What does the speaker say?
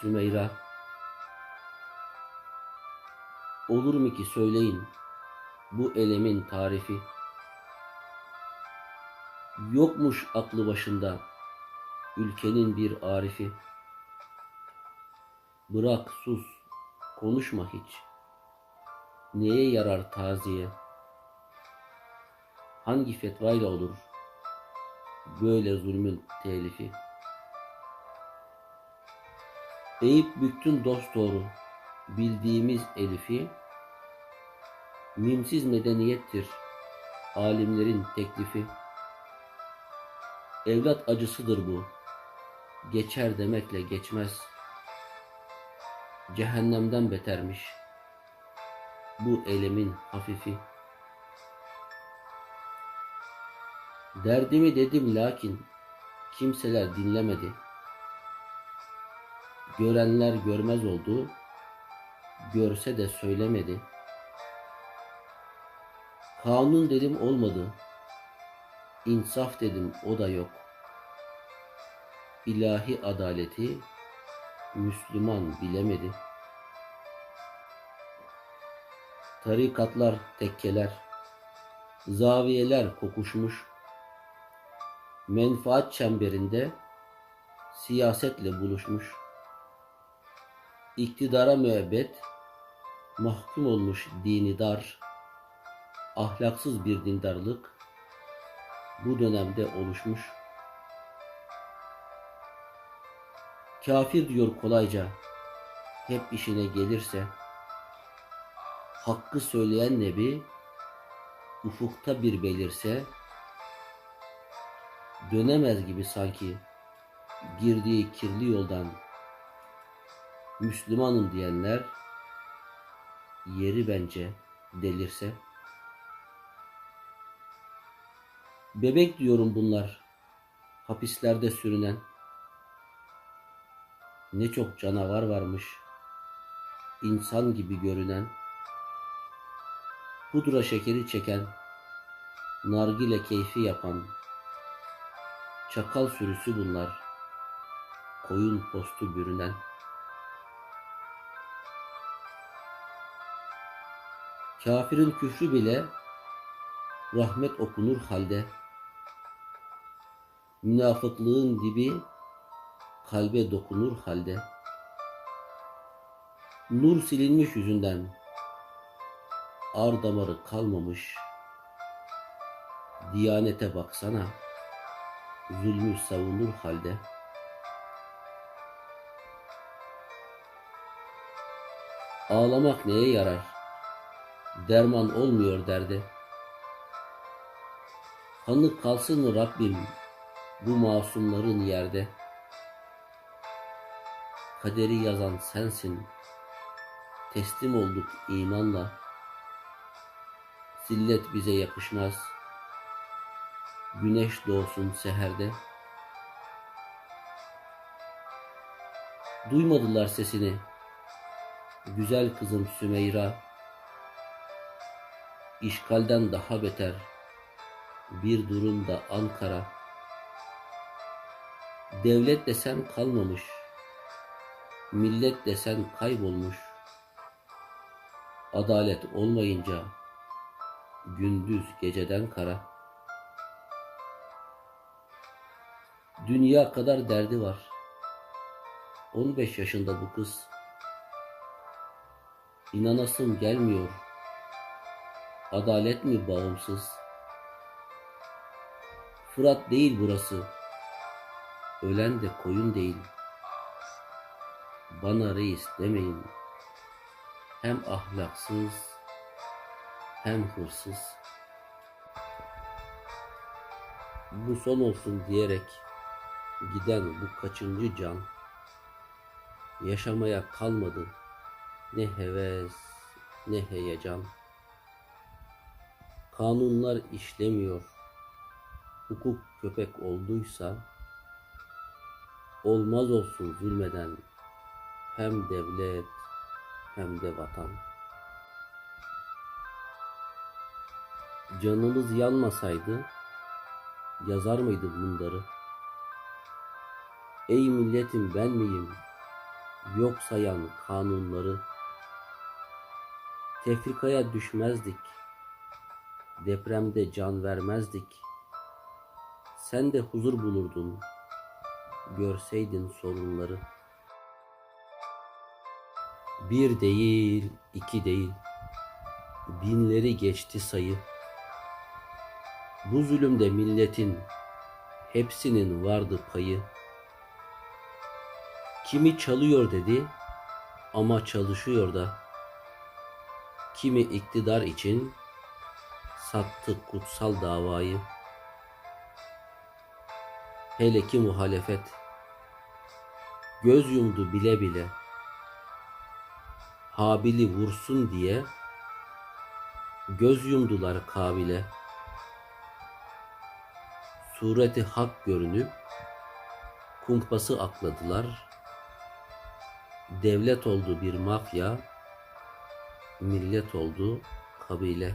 Sümeyra. Olur mu ki söyleyin bu elemin tarifi? Yokmuş aklı başında ülkenin bir arifi. Bırak sus, konuşma hiç. Neye yarar taziye? Hangi fetvayla olur böyle zulmün telifi? Eğip büktün dost doğru bildiğimiz elifi, mimsiz medeniyettir alimlerin teklifi. Evlat acısıdır bu, geçer demekle geçmez. Cehennemden betermiş bu elemin hafifi. Derdimi dedim lakin kimseler dinlemedi. Görenler görmez oldu, görse de söylemedi. Kanun dedim olmadı, insaf dedim o da yok. İlahi adaleti Müslüman bilemedi. Tarikatlar tekkeler, zaviyeler kokuşmuş, menfaat çemberinde siyasetle buluşmuş. İktidara müebbet, mahkum olmuş dini dar, ahlaksız bir dindarlık bu dönemde oluşmuş. Kafir diyor kolayca, hep işine gelirse, hakkı söyleyen nebi, ufukta bir belirse, dönemez gibi sanki girdiği kirli yoldan Müslümanım diyenler yeri bence delirse. Bebek diyorum bunlar hapislerde sürünen. Ne çok canavar varmış insan gibi görünen. Pudra şekeri çeken, nargile keyfi yapan, çakal sürüsü bunlar, koyun postu bürünen. Kafirin küfrü bile rahmet okunur halde. Münafıklığın dibi kalbe dokunur halde. Nur silinmiş yüzünden ar damarı kalmamış. Diyanete baksana, zulmü savunur halde. Ağlamak neye yarar? Derman olmuyor derde. Kanı kalsın Rabbim bu masumların yerde? Kaderi yazan sensin. Teslim olduk imanla. Zillet bize yakışmaz. Güneş doğsun seherde. Duymadılar sesini. Güzel kızım Sümeyra. İşgalden daha beter. Bir durumda Ankara. Devlet desen kalmamış. Millet desen kaybolmuş. Adalet olmayınca gündüz geceden kara. Dünya kadar derdi var. 15 yaşında bu kız. İnanasım gelmiyor. Adalet mi bağımsız? Fırat değil burası. Ölen de koyun değil. Bana reis demeyin. Hem ahlaksız hem hırsız. Bu son olsun diyerek giden bu kaçıncı can yaşamaya kalmadı ne heves ne heyecan. Kanunlar işlemiyor. Hukuk köpek olduysa olmaz olsun zulmeden hem devlet hem de vatan. Canımız yanmasaydı yazar mıydım bunları? Ey milletim ben miyim yok sayan kanunları tefrikaya düşmezdik. Depremde can vermezdik. Sen de huzur bulurdun. Görseydin sorunları. Bir değil, iki değil. Binleri geçti sayı. Bu zulümde milletin hepsinin vardı payı. Kimi çalıyor dedi ama çalışıyor da. Kimi iktidar için sattı kutsal davayı. Hele ki muhalefet göz yumdu bile bile. Habil'i vursun diye göz yumdular Kabil'e. Sureti hak görünüp kumpası akladılar. Devlet oldu bir mafya, millet oldu kabile.